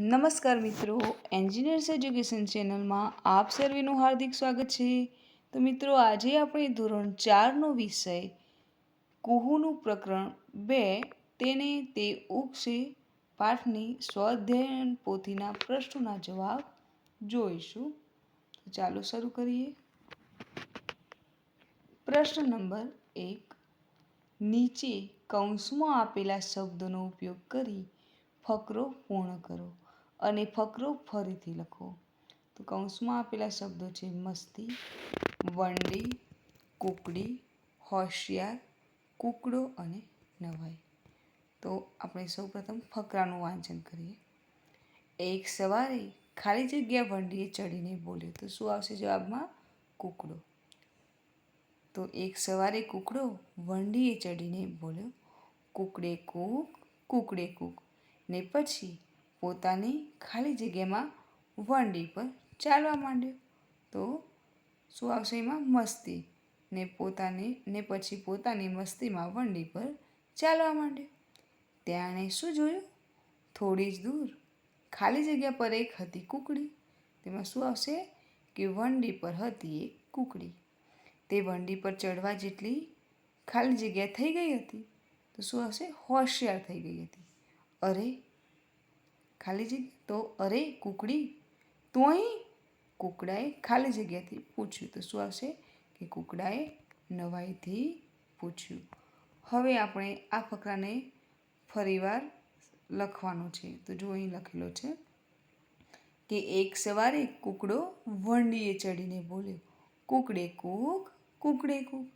નમસ્કાર મિત્રો engineers education ચેનલમાં આપ સર્વેનું હાર્દિક સ્વાગત છે. તો મિત્રો, આજે આપણે ધોરણ ચારનો વિષય, કુહુનું પ્રકરણ બે, તેને તે ઉગશે પાઠની સ્વાધ્યાયન પોથીના પ્રશ્નોના જવાબ જોઈશું. તો ચાલો શરૂ કરીએ. પ્રશ્ન નંબર એક, નીચે કૌંસમાં આપેલા શબ્દોનો ઉપયોગ કરી ફકરો પૂર્ણ કરો. અને ફકરો ફરીથી લખો. તો કૌંસમાં આપેલા શબ્દો છે મસ્તી, વંડી, કુકડી, હોશિયાર, કુકડો અને નવાઈ. તો આપણે સૌપ્રથમ ફકરાનું વાંચન કરીએ. એક સવારે ખાલી જગ્યા વંડીએ ચડીને બોલ્યો, તો શું આવશે જવાબમાં? કુકડો. તો એક સવારે કુકડો વંડીએ ચડીને બોલ્યો, કુકડે કૂક કુકડે કૂક. ને પછી પોતાની ખાલી જગ્યામાં વંડી પર ચાલવા માંડ્યો. તો શું આવશે એમાં? મસ્તી. ને પોતાની, ને પછી પોતાની મસ્તીમાં વંડી પર ચાલવા માંડ્યો. તેણે શું જોયું? થોડી જ દૂર, ખાલી જગ્યા પર એક હતી કુકડી. તેમાં શું આવશે? કે વંડી પર હતી એક કુકડી. તે વંડી પર ચડવા જેટલી ખાલી જગ્યા થઈ ગઈ હતી, તો શું આવશે? હોશિયાર થઈ ગઈ હતી. અરે ખાલી જગ્યા તો અરે કુકડી તું અહીં કુકડાએ ખાલી જગ્યાથી પૂછ્યું. તો શું આવશે? કે કુકડાએ નવાઈથી પૂછ્યું. હવે આપણે આ ફકરાને ફરીવાર લખવાનો છે. તો જો અહીં લખેલો છે કે એક સવારે કુકડો વંડીએ ચડીને બોલ્યો, કુકડે કૂક કુકડે કૂક.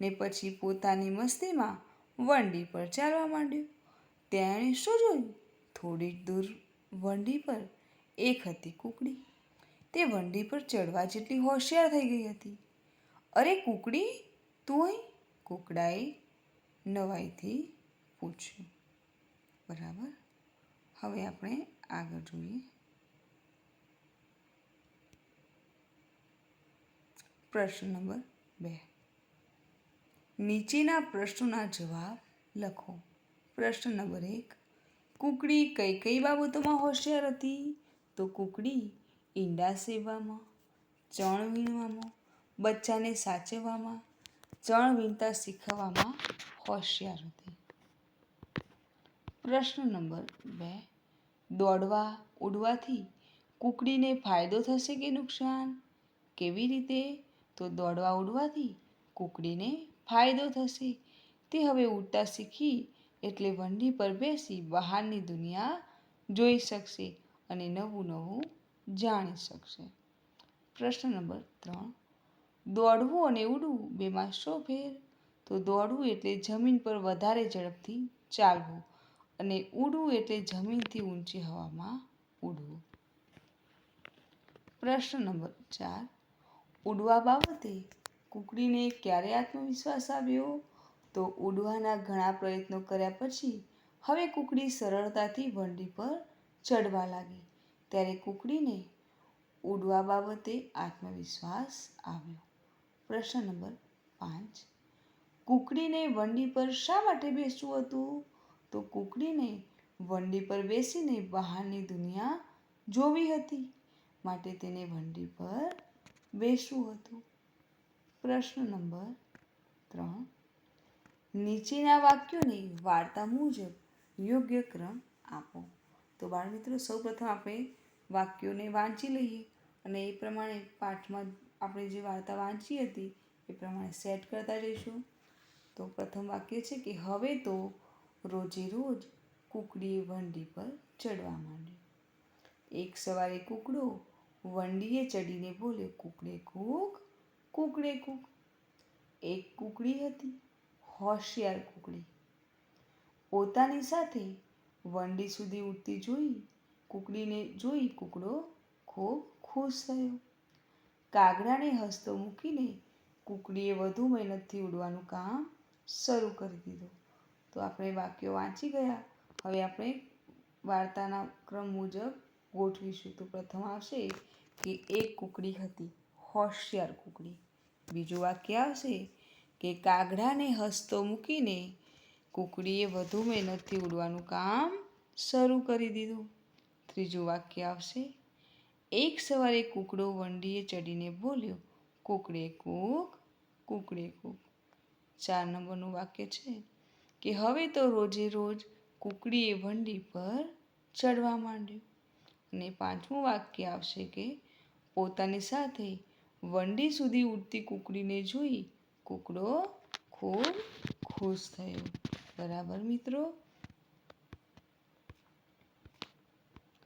ને પછી પોતાની મસ્તીમાં વંડી પર ચાલવા માંડ્યો. તેણે શું જોયું? થોડી દૂર વંડી પર એક હતી કુકડી. તે વંડી પર ચડવા જેટલી હોશિયાર થઈ ગઈ હતી. અરે કુકડી, તું અહીં? કુકડાએ નવાઈથી પૂછ્યું. બરાબર, હવે આપણે આગળ જોઈએ. પ્રશ્ન નંબર બે. નીચેના પ્રશ્નોના જવાબ લખો. પ્રશ્ન નંબર એક કુકડી કઈ કઈ બાબતોમાં હોશિયાર હતી? તો કુકડી ઈંડા સેવવામાં, ચણ વીણવામાં, બચ્ચાને સાચવવામાં, ચણ વીણતા શીખવવામાં હોશિયાર હતી. પ્રશ્ન નંબર બે. દોડવા ઉડવાથી કુકડીને ફાયદો થશે કે નુકસાન? કેવી રીતે? તો દોડવા ઉડવાથી કુકડીને ફાયદો થશે. તે હવે ઉડતા શીખી એટલે વંડી પર બેસી બહારની દુનિયા જોઈ શકશે અને નવું નવું જાણી શકશે. પ્રશ્ન નંબર ત્રણ. દોડવું અને ઉડવું બેમાં શો ફેર? તો દોડવું એટલે જમીન પર વધારે ઝડપથી ચાલવું અને ઉડવું એટલે જમીનથી ઊંચી હવામાં ઉડવું. પ્રશ્ન નંબર ચાર. ઉડવા બાબતે કુકડીને ક્યારે આત્મવિશ્વાસ આવ્યો? તો ઉડવાના ઘણા પ્રયત્નો કર્યા પછી હવે કુકડી સરળતાથી વંડી પર ચડવા લાગી. ત્યારે કુકડીને ઉડવા બાબતે આત્મવિશ્વાસ આવ્યો. પ્રશ્ન નંબર પાંચ. કુકડીને વંડી પર શા માટે બેસવું હતું? તો કુકડીને વંડી પર બેસીને બહારની દુનિયા જોવી હતી, માટે તેને વંડી પર બેસવું હતું. પ્રશ્ન નંબર ત્રણ. નીચેના વાક્યોને વાર્તા મુજબ યોગ્ય ક્રમ આપો. તો બાળમિત્રો, સૌપ્રથમ આપણે વાક્યોને વાંચી લઈએ અને એ પ્રમાણે પાઠમાં આપણે જે વાર્તા વાંચી હતી એ પ્રમાણે સેટ કરતા જઈશું. તો પ્રથમ વાક્ય છે કે, હવે તો રોજે રોજ કુકડીએ વંડી પર ચડવા માંડી એક સવારે કુકડો વંડીએ ચડીને બોલ્યો, કુકડે કૂક કુકડે કૂક. એક કુકડી હતી હોશિયાર કુકડી. પોતાની સાથે વંડી સુધી ઉડતી જોઈ, કુકડીને જોઈ કુકડો ખૂબ ખુશ થયો. કાગડાને હસતો મૂકીને કુકડીએ વધુ મહેનતથી ઉડવાનું કામ શરૂ કરી દીધું. તો આપણે વાક્યો વાંચી ગયા. હવે આપણે વાર્તાના ક્રમ મુજબ ગોઠવીશું. તો પ્રથમ આવશે કે એક કુકડી હતી, હોશિયાર કુકડી. બીજું વાક્ય આવશે કે કાગડાને હસતો મૂકીને કુકડીએ વધુ મહેનતથી ઉડવાનું કામ શરૂ કરી દીધું. ત્રીજું વાક્ય આવશે. એક સવારે કૂકડો વંડીએ ચડીને બોલ્યો, કૂકડે કૂક કૂકડે કૂક. ચાર નંબરનું વાક્ય છે કે હવે તો રોજે રોજ કૂકડીએ વંડી પર ચડવા માંડ્યું. અને પાંચમું વાક્ય આવશે કે પોતાની સાથે વંડી સુધી ઉડતી કૂકડીને જોઈ કૂકડો ખૂબ ખુશ થયો. બરાબર મિત્રો?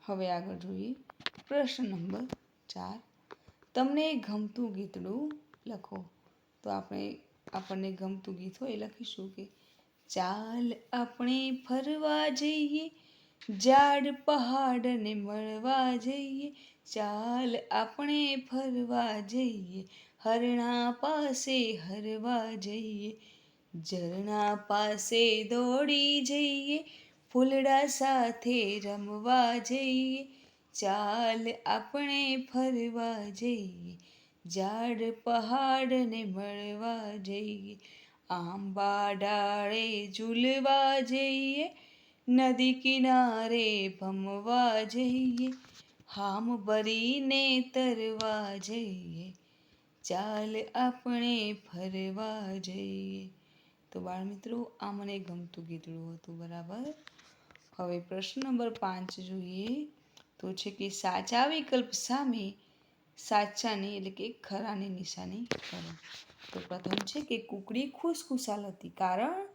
હવે આગળ જોઈએ પ્રશ્ન નંબર ચાર. તમને ગમતું ગીતડું લખો. તો આપણે, આપણને ગમતું ગીત હોય લખીશું કે, ચાલ આપણે ફરવા જઈએ, ઝાડ પહાડને મળવા જઈએ, ચાલ આપણે ફરવા જઈએ હરણા પાસે હરવા જઈએ, ઝરણા પાસે દોડી જઈએ, ફૂલડા સાથે રમવા જઈએ. ચાલ આપણે ફરવા જઈએ, ઝાડ પહાડને મળવા જઈએ, આંબા ડાળે ઝૂલવા જઈએ, નદી કિનારે ભમવા જઈએ હામ ભરીને તરવા જઈએ. ચાલ આપણે ફરવા જઈએ. તો બાળ મિત્રો આ મને ગમતું ગીતડું હતું, બરાબર? હવે પ્રશ્ન નંબર પાંચ જોઈએ. તો છે કે સાચા વિકલ્પ સામે સાચાની એટલે કે ખરાની નિશાની કરો. તો પ્રથમ છે કે કુકડી ખુશખુશાલ હતી. કારણ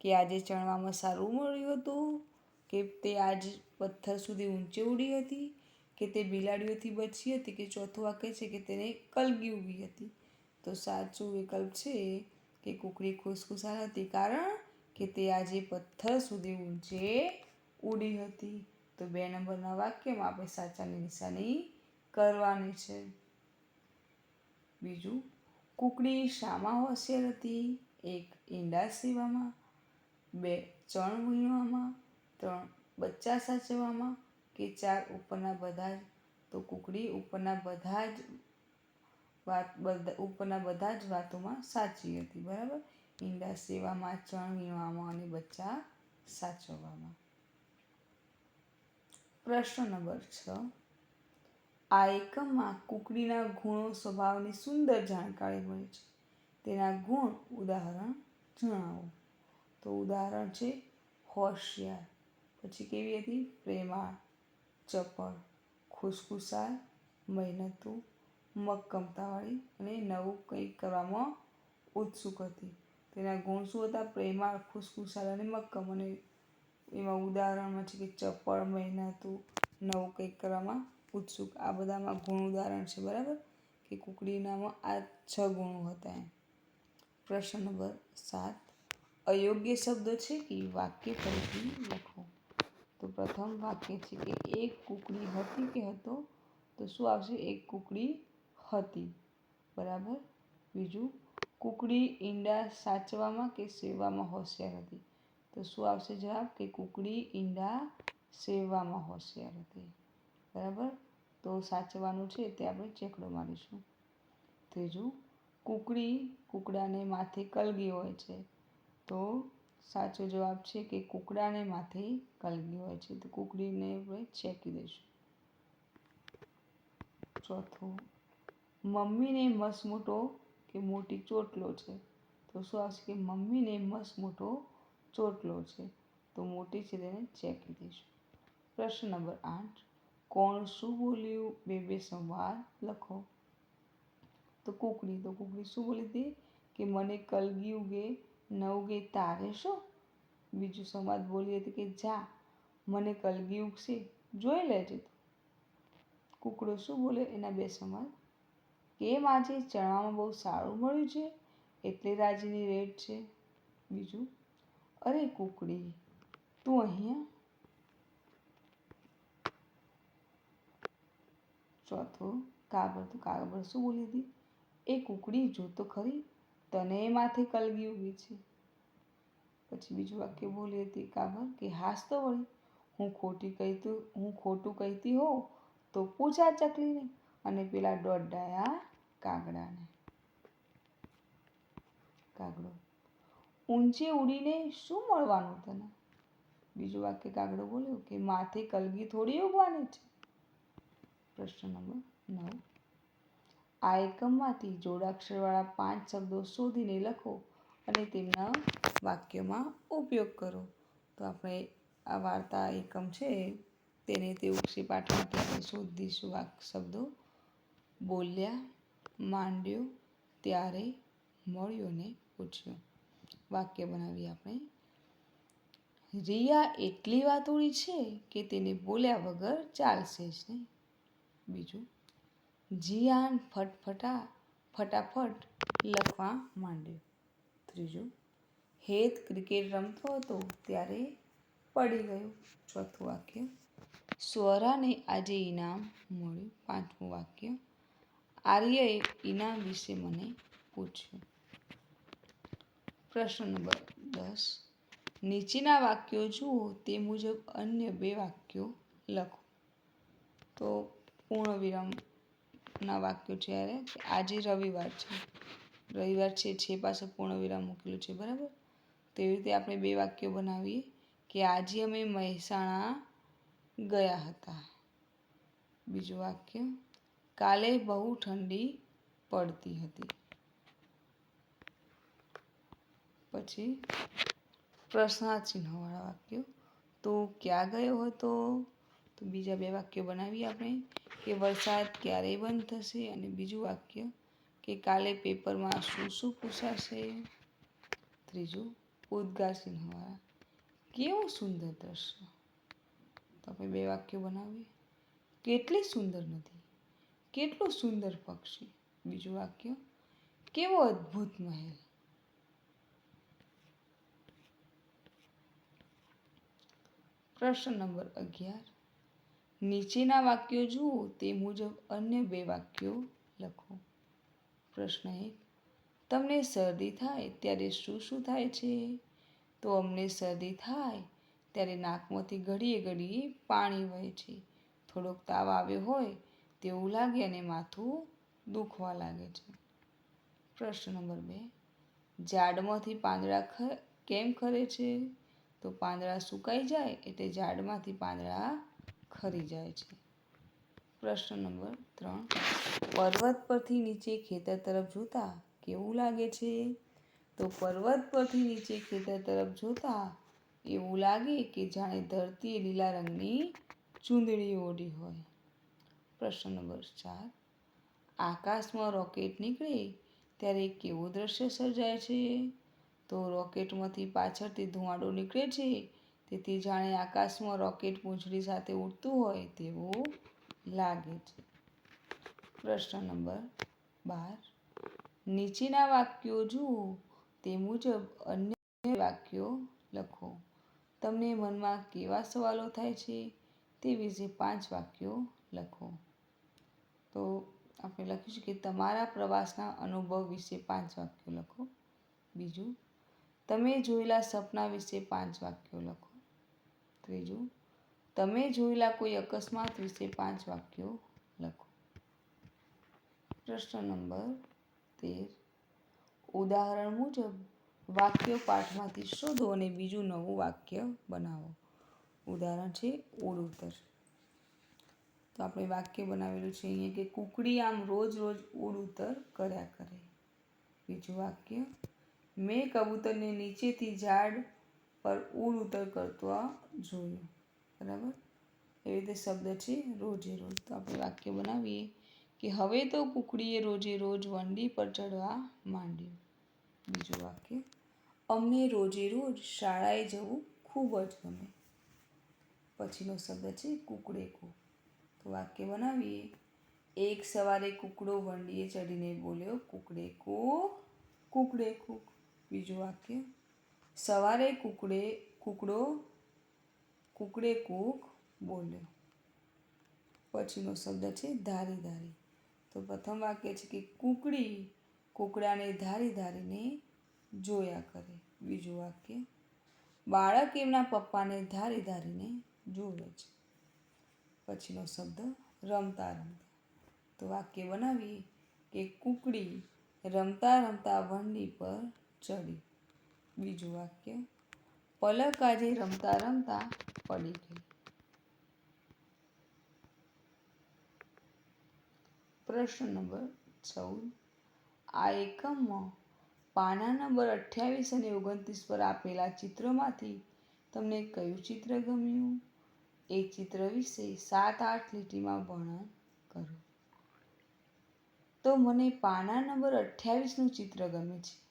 કે આજે ચણવામાં સારું મળ્યું હતું કે તે આજ પથ્થર સુધી ઊંચે ઉડી હતી. કે તે બિલાડીઓથી બચી હતી કે ચોથું વાક્ય છે કે તેને કલગી ઊભી હતી. તો સાચું વિકલ્પ છે કે કુકડી ખુશખુશાલ હતી કારણ કે તે આજે પથ્થર સુધી ઊંચે ઉડી હતી. તો બે નંબરના વાક્યમાં આપણે સાચાની નિશાની કરવાની છે. બીજું, કુકડી શામાં હોશિયાર હતી? એક ઈંડા સીવામાં, બે ચણ વીણવામાં, ત્રણ બચ્ચા સાચવવામાં કે ચાર ઉપરના બધા જ, તો કુકડી ઉપરના બધા જ વાત, બધા, ઉપરના બધા જ વાતોમાં સાચી હતી, બરાબર? ઈંડા સેવામાં, ચણ વીણવામાં અને બચ્ચા સાચવવામાં. પ્રશ્ન નંબર છ. આ એકમમાં કુકડીના ગુણો સ્વભાવની સુંદર જાણકારી મળે છે. તેના ગુણ ઉદાહરણ જણાવો. તો ઉદાહરણ છે, હોશિયાર. પછી કેવી હતી? પ્રેમાળ. ચપળ, ખુશખુશાલ, મહેનતુ મક્કમતાવાળી અને નવું કંઈક કરવામાં ઉત્સુક હતી. તેના ગુણ શું હતા? પ્રેમાળ, ખુશખુશાલ અને મક્કમ. અને એમાં ઉદાહરણમાં છે કે ચપળ, મહેનતુ, નવું કંઈક કરવામાં ઉત્સુક. આ બધામાં ગુણ ઉદાહરણ છે, બરાબર? કે કુકડીનામાં આ છ ગુણો હતા એમ. પ્રશ્ન નંબર સાત. અયોગ્ય શબ્દ છે કે વાક્ય ફરીથી લખો? તો પ્રથમ વાક્ય છે કે એક કુકડી હતી કે હતો, તો શું આવશે? એક કુકડી હતી. બરાબર? બીજું, કુકડી ઈંડા સાચવામાં કે સેવામાં હોશિયાર હતી? તો શું આવશે જવાબ? કે કુકડી ઈંડા સેવવામાં હોશિયાર હતી. બરાબર? તો સાચવાનું છે તે આપણે ચેકડો મારીશું. ત્રીજું, કુકડી કુકડાને માથે કલગી હોય છે. તો સાચો જવાબ છે કે કુકડાને માથે કલગી હોય છે. તો કુકડીને આપણે દઈશું. ચોથું, મમ્મીને મસ્ત મોટો કે મોટી ચોટલો છે? તો શું આવશે કે મમ્મીને મસ્ત મોટો ચોટલો છે? તો મોટી છે તેને ચેકી દઈશું. પ્રશ્ન નંબર આઠ, કોણ શું બોલ્યું? બે બે સંવાદ લખો. તો કુકડી તો કુકડી શું બોલી હતી? કે મને કલગી ઉગે ન ગીત તારે શું? બીજું સંવાદ બોલી હતી કે જા, મને કલગી ઉગશે, જોઈ લેજે તું. કુકડો શું બોલે એના બે સંવાદ? કેમ આજે ચણામાં બહુ સારું મળ્યું છે? એટલે રાજીની રેટ છે. બીજું, અરે કુકડી, તું અહીંયા? ચોથો, કાગળ, તો કાગળ શું બોલી હતી? એ કુકડી જો તો ખરી? તને એમાંથી કલગી ઊભી છે? પછી બીજું વાક્ય બોલી હતી કાગળ કે, હાસ તો વળી, હું ખોટી કહીતું, હું ખોટું કહેતી હોઉં તો પૂછા ચકલીને. અને પેલા દોડાયા કાગડાને. કાગડો, ઊંચે ઉડીને શું મળવાનું તને? બીજું વાક્ય કાગડો બોલ્યો કે, માથે કલગી થોડી ઉગવાની છે? પ્રશ્ન નંબર નવ. આ એકમમાંથી જોડાક્ષરવાળા પાંચ શબ્દો શોધીને લખો અને તેમના વાક્યમાં ઉપયોગ કરો. તો આપણે આ વાર્તા એકમ છે તેને તે ઉક્ષી પાઠમાંથી આપણે શોધીશું વાક શબ્દો બોલ્યા, માંડ્યો, ત્યારે મળ્યો ને પૂછ્યો. વાક્ય બનાવીએ આપણે. રિયા એટલી વાતોળી છે કે તેને બોલ્યા વગર ચાલશે જ નહીં. બીજું. જીયાન ફટફટા, ફટાફટ લખવા માંડ્યો. ત્રીજું, હેત ક્રિકેટ રમતો હતો ત્યારે પડી ગયો. ચોથું વાક્ય, સ્વરાને આજે ઇનામ મળ્યું. પાંચમું વાક્ય, આર્યએ ઇનામ વિશે મને પૂછ્યું. પ્રશ્ન નંબર દસ, નીચેના વાક્યો જુઓ, તે મુજબ અન્ય બે વાક્યો લખો. તો પૂર્ણ વિરામના વાક્યો છે અરે આજે રવિવાર છે. રવિવાર છે છે પાસે પૂર્ણ વિરામ મૂકેલું છે, બરાબર? તેવી રીતે આપણે બે વાક્યો બનાવીએ કે આજે અમે મહેસાણા ગયા હતા. બીજું વાક્ય, કાલે બહુ ઠંડી પડતી હતી. પછી પ્રશ્નાર્થ ચિહ્નવાળા વાક્યો, તો ક્યાં ગયો હતો? તો બીજા બે વાક્યો બનાવીએ આપણે, કે વરસાદ ક્યારે બંધ થશે અને બીજું વાક્ય કે કાલે પેપરમાં શું શું પૂછાશે? ત્રીજું ઉદ્ગાર ચિહ્નવાળા કેવું સુંદર દ્રશ્ય. તો આપણે બે વાક્યો બનાવીએ. કેટલી સુંદર નથી કેટલું સુંદર પક્ષી. બીજું વાક્ય, કેવો અદ્ભુત મહેલ. પ્રશ્ન નંબર અગિયાર નીચેના વાક્યો જુઓ તે મુજબ અન્ય બે વાક્યો લખો. પ્રશ્ન એક, તમને શરદી થાય ત્યારે શું શું થાય છે? તો, અમને શરદી થાય ત્યારે નાકમાંથી ઘડીએ ઘડીએ પાણી વહે છે. થોડોક તાવ આવ્યો હોય તેવું લાગે અને માથું દુખવા લાગે છે. પ્રશ્ન નંબર બે, ઝાડમાંથી પાંદડા કેમ ખરે છે? તો, પાંદડા સુકાઈ જાય એટલે ઝાડમાંથી પાંદડા ખરી જાય છે. પ્રશ્ન નંબર ત્રણ. પર્વત પરથી નીચે ખેતર તરફ જોતા કેવું લાગે છે? તો પર્વત પરથી નીચે ખેતર તરફ જોતા એવું લાગે કે જાણે ધરતીએ લીલા રંગની ચૂંદડી ઓઢી હોય. પ્રશ્ન નંબર ચાર. આકાશમાં રોકેટ નીકળે ત્યારે કેવું દ્રશ્ય સર્જાય છે? તો રોકેટમાંથી પાછળથી ધુમાડો નીકળે છે તેથી જાણે આકાશમાં રોકેટ પૂંછડી સાથે ઉડતું હોય તેવું લાગે છે. પ્રશ્ન નંબર બાર. નીચેના વાક્યો જુઓ. તે મુજબ અન્ય વાક્યો લખો. તમને મનમાં કેવા સવાલો થાય છે તે વિશે પાંચ વાક્યો લખો. તો આપણે લખીશું કે તમારા પ્રવાસના અનુભવ વિશે પાંચ વાક્યો લખો. બીજું, તમે જોયેલા સપના વિશે પાંચ વાક્યો લખો. ત્રીજું તમે જોયેલા કોઈ અકસ્માત વિશે પાંચ વાક્યો લખો. પ્રશ્ન નંબર તેર. ઉદાહરણ મુજબ, વાક્ય પાઠમાંથી શોધો અને બીજું નવું વાક્ય બનાવો. ઉદાહરણ છે ઉડ તો આપણે વાક્ય બનાવેલું છે અહીંયા કે કુકડી આમ રોજ રોજ ઉડુતર કર્યા કરે. બીજું વાક્ય, મેં કબૂતરને નીચેથી ઝાડ પર ઉડ ઉતર કરતો જોયું. બરાબર? એવી રીતે શબ્દ છે રોજે રોજ તો આપણે વાક્ય બનાવીએ કે હવે તો કુકડીએ રોજે રોજ વંડી પર ચડવા માંડ્યું. બીજું વાક્ય. અમને રોજે રોજ શાળાએ જવું ખૂબ જ ગમે. પછીનો શબ્દ છે કુકડે કુ તો વાક્ય બનાવીએ. એક સવારે કુકડો વંડીએ ચડીને બોલ્યો કુકડે કૂક કુકડે કૂક બીજું વાક્ય. સવારે કુકડે, કુકડો, કુકડે કૂક બોલ્યો. પછીનો શબ્દ છે ધારી ધારી. તો પ્રથમ વાક્ય છે કે કુકડી કુકડાને ધારી ધારીને જોયા કરે. બીજું વાક્ય, બાળક એમના પપ્પાને ધારી ધારીને જોવે છે. પછીનો શબ્દ, રમતા રમતા. તો વાક્ય બનાવીએ કે કુકડી રમતા રમતા વંડી પર ચડી બીજું વાક્ય, પલક આજે રમતા રમતા પડી ગઈ. પ્રશ્ન નંબર ચૌદ, આ એકમમાં પાના નંબર અઠ્યાવીસ અને ઓગણત્રીસ પર આપેલા ચિત્રોમાંથી તમને કયું ચિત્ર ગમ્યું? એ ચિત્ર વિશે સાત આઠ લીટીમાં વર્ણન કરો. તો મને પાના નંબર અઠ્યાવીસનું ચિત્ર ગમે છે.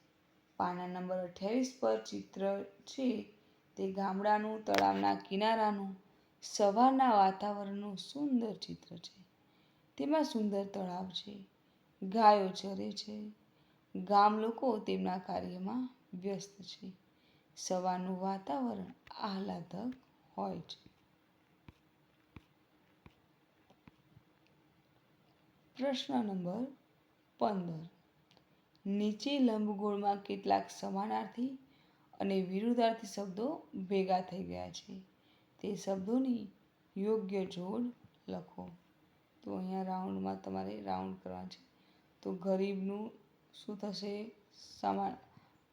પાના નંબર અઠ્યાવીસ પર ચિત્ર છે. તે ગામડાનું, તળાવના કિનારાનું, સવારના વાતાવરણનું સુંદર ચિત્ર છે. તેમાં સુંદર તળાવ છે. ગાયો ચરે છે. ગામ લોકો તેમના કાર્યમાં વ્યસ્ત છે. સવારનું વાતાવરણ આહલાદક હોય છે. પ્રશ્ન નંબર પંદર. નીચે લંબગોળમાં કેટલાક સમાનાર્થી અને વિરુદ્ધાર્થી શબ્દો ભેગા થઈ ગયા છે. તે શબ્દોની યોગ્ય જોડ લખો. તો અહીંયા રાઉન્ડમાં તમારે રાઉન્ડ કરવા છે. તો ગરીબનું શું થશે? સમાન,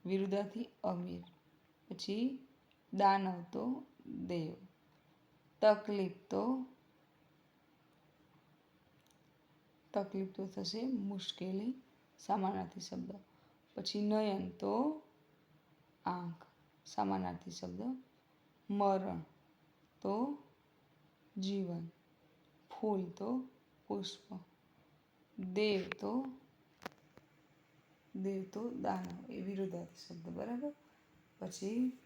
વિરુદ્ધાર્થી અમીર. પછી દાનવ તો દેવ. તકલીફ તો તકલીફ તો થશે મુશ્કેલી સમાનાર્થી શબ્દ. પછી નયન તો આંખ. સમાનાર્થી શબ્દ. મરણ તો જીવન. ફૂલ તો પુષ્પ. દેવ તો દેવ તો દાનવ એ વિરુદ્ધાર્થી શબ્દ, બરાબર? પછી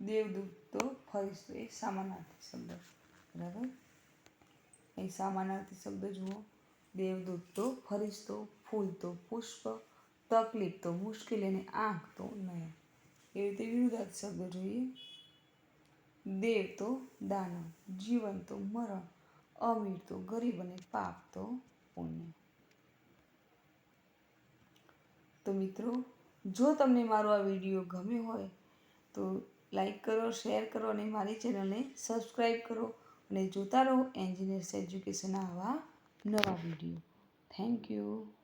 દેવદૂત તો ફરિશ્તો એ સામાનાર્થી શબ્દ. બરાબર? અહીં સામાનાર્થી શબ્દ જુઓ. દેવદૂત તો ફરિશ્તો ફૂલ તો પુષ્પ, તકલીફ તો મુશ્કેલ અને આંખ તો નયન એવી રીતે વિરુદ્ધાર્થી શબ્દ જોઈએ. દેવ તો દાનવ, જીવન તો મરણ, અમીર તો ગરીબ અને પાપ તો પુણ્ય. તો મિત્રો, જો તમને મારો આ વીડિયો ગમ્યો હોય, તો લાઈક કરો, શેર કરો અને મારી ચેનલને સબસ્ક્રાઈબ કરો અને જોતા રહો એન્જિનિયર્સ એજ્યુકેશન આવા નવા વીડિયો. Thank you